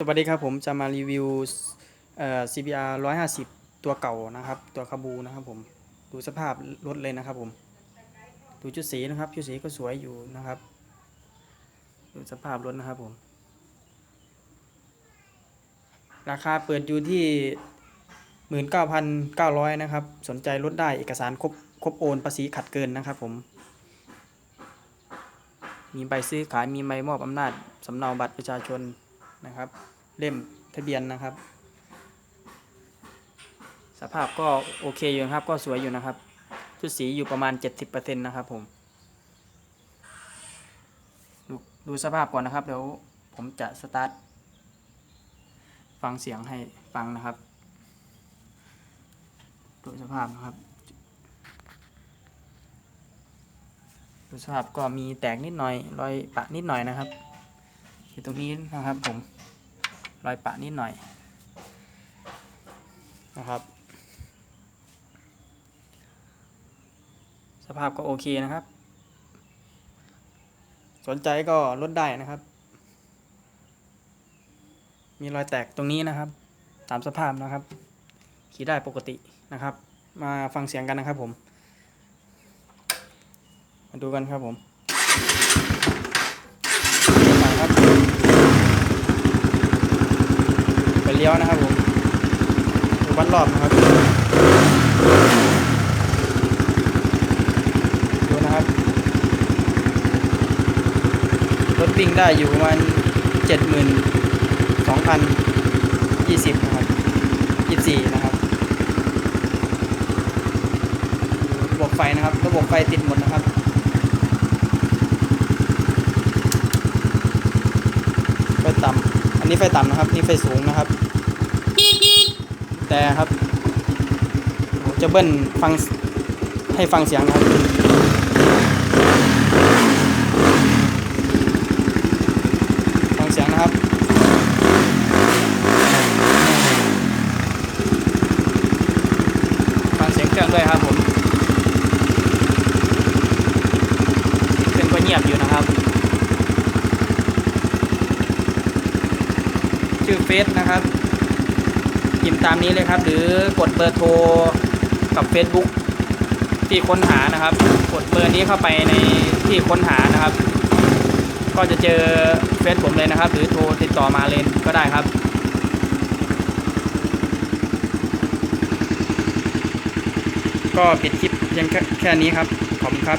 สวัสดีครับผมจะมารีวิวเอ่อ CBR 150 ตัวเก่านะครับ ตัวคาบูนะครับผมดูสภาพรถเลยนะครับผม ดูชุดสีนะครับชุดสีก็สวยอยู่นะครับ ดูสภาพรถนะครับผม ราคาเปิดอยู่ที่ 19,900 นะครับ สนใจลดได้เอกสารครบครบโอนภาษีขัดเกินนะครับผม มีใบซื้อขายมีใบมอบอำนาจสำเนาบัตรประชาชน นะครับ เล่มทะเบียนนะครับ สภาพก็โอเคอยู่นะครับก็สวยอยู่นะครับ ชุดสีอยู่ประมาณ 70%นะครับผมดูดูสภาพก่อนนะครับเดี๋ยวผมจะสตาร์ทฟังเสียงให้ฟังนะครับดูสภาพนะครับดูสภาพก็มีแตกนิดหน่อยรอยปะนิดหน่อยนะครับ อยู่ตรงนี้นะครับผมรอยปะนิดหน่อยนะครับ สภาพก็โอเคนะครับ สนใจก็ลดได้นะครับ มีรอยแตกตรงนี้นะครับ ตามสภาพนะครับ ขี่ได้ปกตินะครับ มาฟังเสียงกันนะครับผม มาดูกันครับผมไปครับ ไปเลี้ยวนะครับผมดูวัดรอบนะครับ ดูนะครับ รถวิ่งได้อยู่ประมาณเจ็ดหมื่นสองพันยี่สิบนะครับยี่สี่นะครับระบบไฟนะครับ ระบบไฟติดหมดนะครับ ไฟต่ำอั นนี้ไฟต่ำนะครับ นี่ไฟสูงนะครับ แต่ครับผมจะเบิ้ลฟังให้ฟังเสียงนะครับ ฟังเสียงนะครับ ฟังเสียงเครื่องด้วยครับผมเครื่องก็เงียบอยู่นะครับ ชื่อเฟซนะครับพิมพ์ตามนี้เลยครับ หรือกดเบอร์โทรกับ Facebook ที่ค้นหานะครับ กดเบอร์นี้เข้าไปในที่ค้นหานะครับ ก็จะเจอเฟซผมเลยนะครับ หรือโทรติดต่อมาเลยก็ได้ครับก็ปิดคลิปเพียงแค่แค่นี้ครับ ขอบคุณครับ